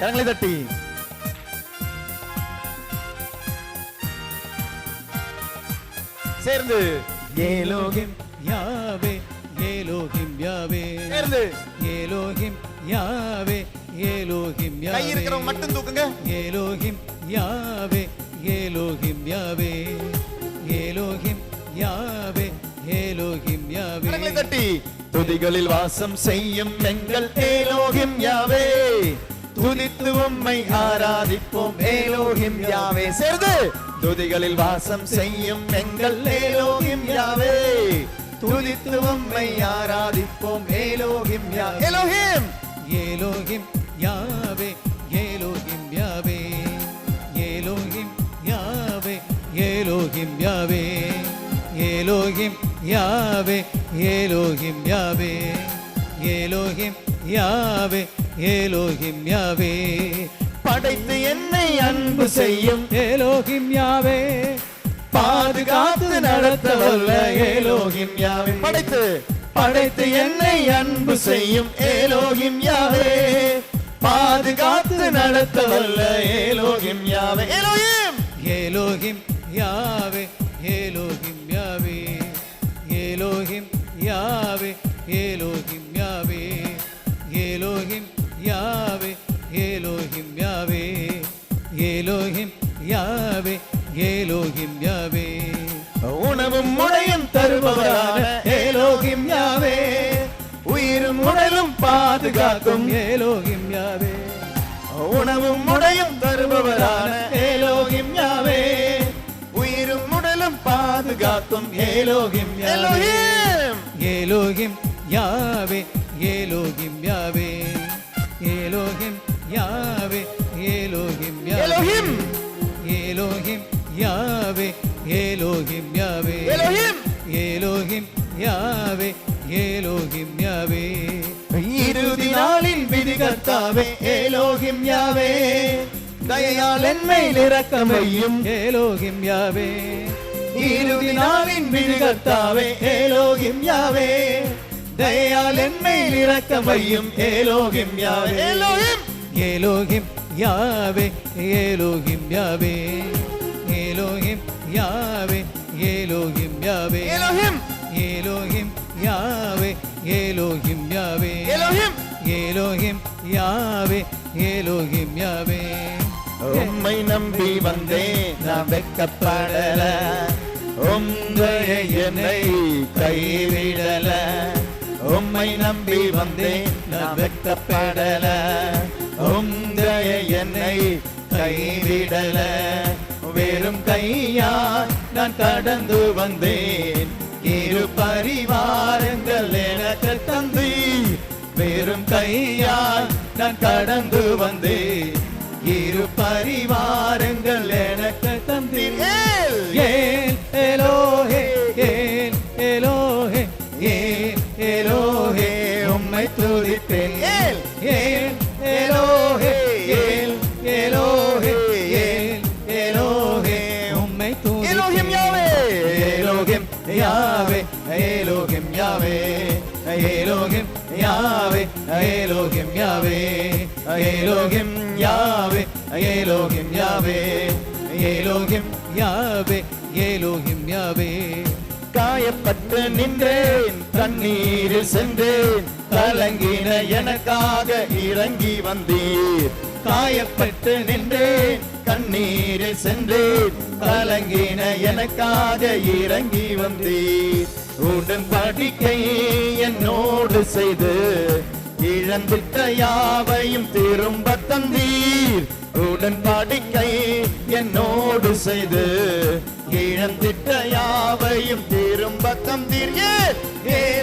கரங்களை தட்டி சேர்ந்து ஏலோகிம் யாவே ஏலோகிம் யாவே. சேர்ந்து. ஏலோகிம் யாவே ஏலோகிம் கை யாவே. இருக்கிறவங்க மட்டும் தூக்குங்க. Elohim Yahweh Elohim Yahweh. Elohim Yahweh Elohim Yahweh. கரங்களை தட்டி துதிகளில் வாசம் செய்யும் எங்கள் ஏலோகிம் யாவே. துதித்து உம்மை ஆராதிப்போம். Elohim Yahweh. சேர்ந்து துதிகளில் வாசம் செய்யும் எங்கள் ஏலோகிம் யாவே. துதித்து உம்மை ஆராதிப்போம். Elohim Yah Elohim. Elohim Yahweh. Elohim Yahweh. Elohim Yahweh. Elohim Yahweh. Elohim Yahweh. Elohim Yahweh. Elohim Yahweh. Elohim Yahweh படைத்து என்னை அன்பு செய்யும். ஏலோகிம் யாவே பாதுகாத்து நடத்த வல்ல ஏலோகிம் யாவே படைத்து படைத்து என்னை அன்பு செய்யும். ஏலோகிம் யாவே பாதுகாத்து நடத்த வல்ல Elohim! Yahweh Elohim Elohim Yahweh Elohim Yahweh Elohim Yahweh. உணவும் முடையும் தருபவரான ஏலோகிம் யாவே. உயிரும் உடலும் பாதுகாக்கும் ஏலோகிம் யாவே. உணவும் முடையும் தருபவரான ஏலோகிம் யாவே. உயிரும் உடலும் பாதுகாக்கும் Elohim Elohim! Elohim Yahweh Elohim Yahweh. Elohim Yahweh Elohim Elohim! Elohim Yahweh Elohim Yahweh. Elohim! Elohim Yahweh Elohim Yahweh. ഇരുതിനാളിൻ വിധി കർത്താവേ എലോഹിം യാവേ. ദയയാൽ എന്മയിൽ ഇറക്കമയ്യും എലോഹിം യാവേ. ഇരുതിനാളിൻ വിധി കർത്താവേ എലോഹിം യാവേ. ദയയാൽ എന്മയിൽ ഇറക്കമയ്യും Elohim Yahweh. Elohim! Elohim Yahweh Elohim Yahweh Elohim Yahweh Elohim Yahweh. Elohim Elohim Yahweh Elohim Yahweh. Elohim Elohim Yahweh Elohim Yahweh. உம்மை நம்பி வந்தேன் நான் வெக்கப்படல உம்மைய என்னை கைவிடல. உம்மை நம்பி வந்தேன் நான் வெக்கப்படல உந்தைய என்னை கைவிடல. வெறும் கையா நான் கடந்து வந்தேன். இரு பரிவாரங்கள் எனக்கு தந்தி வெறும் கையால் நான் கடந்து வந்தேன். Elohim Yahweh Elohim Yahweh Elohim Yahweh Elohim Yahweh Elohim Yahweh Elohim Yahweh. காயப்பட்டு நின்றேன் தண்ணீரில் சென்றேன் கலங்கின எனக்காக இறங்கி வந்தீர். காயப்பட்டு நின்றேன் கண்ணீரில் சென்றேன் கலங்கின எனக்காக இறங்கி வந்தீர். உடன்படிக்கை என்னோடு செய்து இழந்திட்ட யாவையும் திரும்ப தந்தீர். உடன்படிக்கை என்னோடு செய்து இழந்திட்ட யாவையும் திரும்ப தந்தீர். ஏ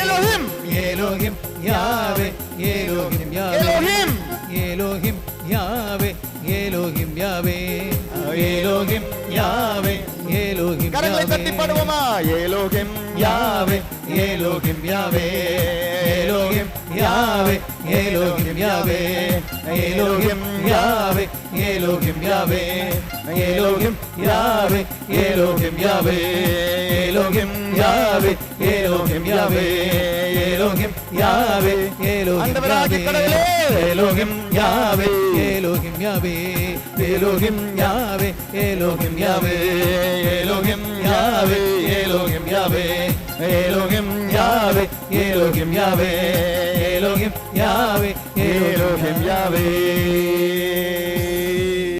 Elohim Elohim Yahweh Elohim Yahweh Elohim Elohim Yahweh Elohim Yahweh Elohim Yahweh Elohim കരങ്ങളെ തട്ടിപ്പാടുവമാ Elohim Yahweh Elohim Yahweh Elohim Yahweh Elohim Yahweh Elohim Yahweh Elohim Yahweh Elohim Yahweh Elohim Yahweh Elohim Yahweh Elohim Yahweh Elohim Yahweh Elohim Yahweh Elohim Yahweh Elohim ஆண்டவராகிய கடவுளே. Elohim Yahweh Elohim Yahweh Elohim Yahweh Elohim Yahweh Elohim Yahweh Elohim Yahweh Elohim